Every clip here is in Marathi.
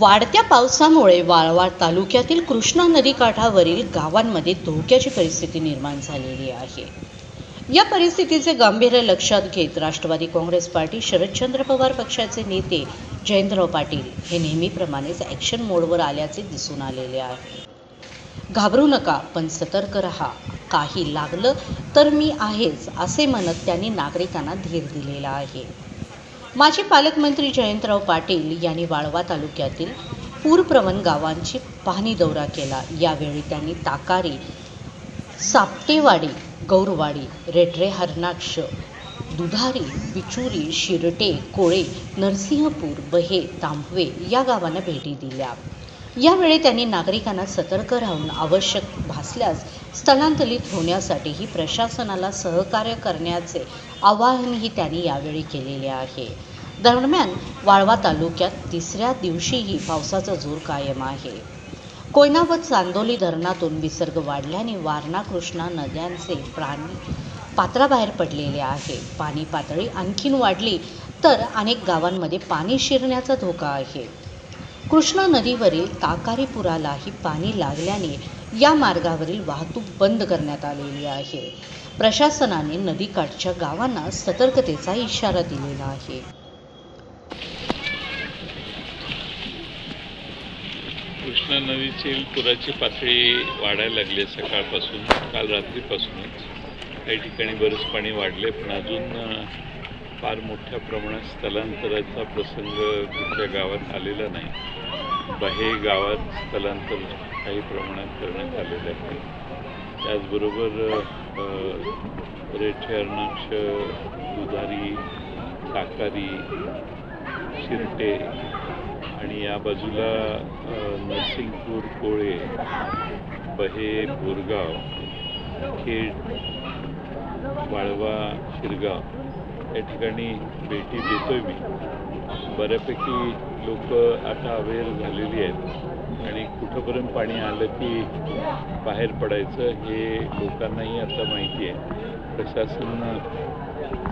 वाढत्या पावसामुळे वाळवा तालुक्यातील कृष्णा नदीकाठावरील गावांमध्ये धोक्याची परिस्थिती निर्माण झालेली आहे. या परिस्थितीचे गांभीर्य लक्षात घेत राष्ट्रवादी काँग्रेस पार्टी शरदचंद्र पवार पक्षाचे नेते जयंतराव पाटील हे नेहमीप्रमाणेच ॲक्शन मोडवर आल्याचे दिसून आलेले आहे. घाबरू नका पण सतर्क रहा. काही लागलं तर मी आहेच असे म्हणत त्यांनी नागरिकांना धीर दिलेला आहे. माजी पालकमंत्री जयंतराव पाटील यांनी वाळवा तालुक्यातील पूरप्रवण गावांची पाहणी दौरा केला. यावेळी त्यांनी ताकारी सापटेवाडी गौरवाडी रेटरे हरणाक्ष दुधारी बिचुरी शिरटे कोळे नरसिंहपूर बहे तांबवे या गावांना भेटी दिल्या. यावेळी त्यांनी नागरिकांना सतर्क राहून आवश्यक भासल्यास स्थलांतरित होण्यासाठीही प्रशासनाला सहकार्य करण्याचे आवाहनही त्यांनी यावेळी केलेले आहे. दरम्यान वाळवा तालुक्यात तिसऱ्या दिवशीही पावसाचा जोर कायम आहे. कोयना व चांदोली धरणातून विसर्ग वाढल्याने वारणा कृष्णा नद्यांचे प्राणी पात्राबाहेर पडलेले आहे. पाणी पातळी आणखीन वाढली तर अनेक गावांमध्ये पाणी शिरण्याचा धोका आहे. कृष्णा नदीवरील ताकारी पुरालाही पाणी लागल्याने या मार्गावरील वाहतूक बंद करण्यात आलेली आहे. प्रशासनाने नदीकाठच्या गावांना सतर्कतेचा इशारा दिलेला आहे. कृष्णा नदीची पुराची पातळी वाढायला लागली आहे सकाळपासून काल रात्रीपासूनच. काही ठिकाणी बरंच पाणी वाढले पण अजून फार मोठ्या प्रमाणात स्थलांतराचा प्रसंग कुठल्या गावात आलेला नाही. बाहे गावात स्थलांतर काही प्रमाणात करण्यात आलेलं आहे. त्याचबरोबर अ, रेठे अर्नाक्ष दुधारी साकारी शिरटे आणि या बाजूला नरसिंगपूर कोळे बहे बोरगाव खेड वाळवा शिरगाव या ठिकाणी भेटी देतोय मी. बऱ्यापैकी लोक आता अवेअर झालेली आहेत आणि कुठंपर्यंत पाणी आलं की बाहेर पडायचं हे लोकांनाही आता माहिती आहे. प्रशासन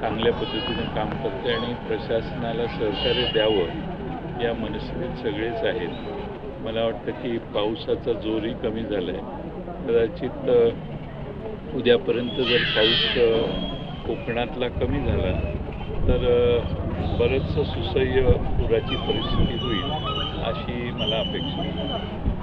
चांगल्या पद्धतीनं काम करते आणि प्रशासनाला सहकार्य द्यावं या मनस्थितीत सगळेच आहेत. मला वाटतं की पावसाचा जोरही कमी झाला आहे कदाचित उद्यापर्यंत जर पाऊस कोकणातला कमी झाला तर बरंचसं सुसह्य पुराची परिस्थिती होईल अशी मला अपेक्षा आहे.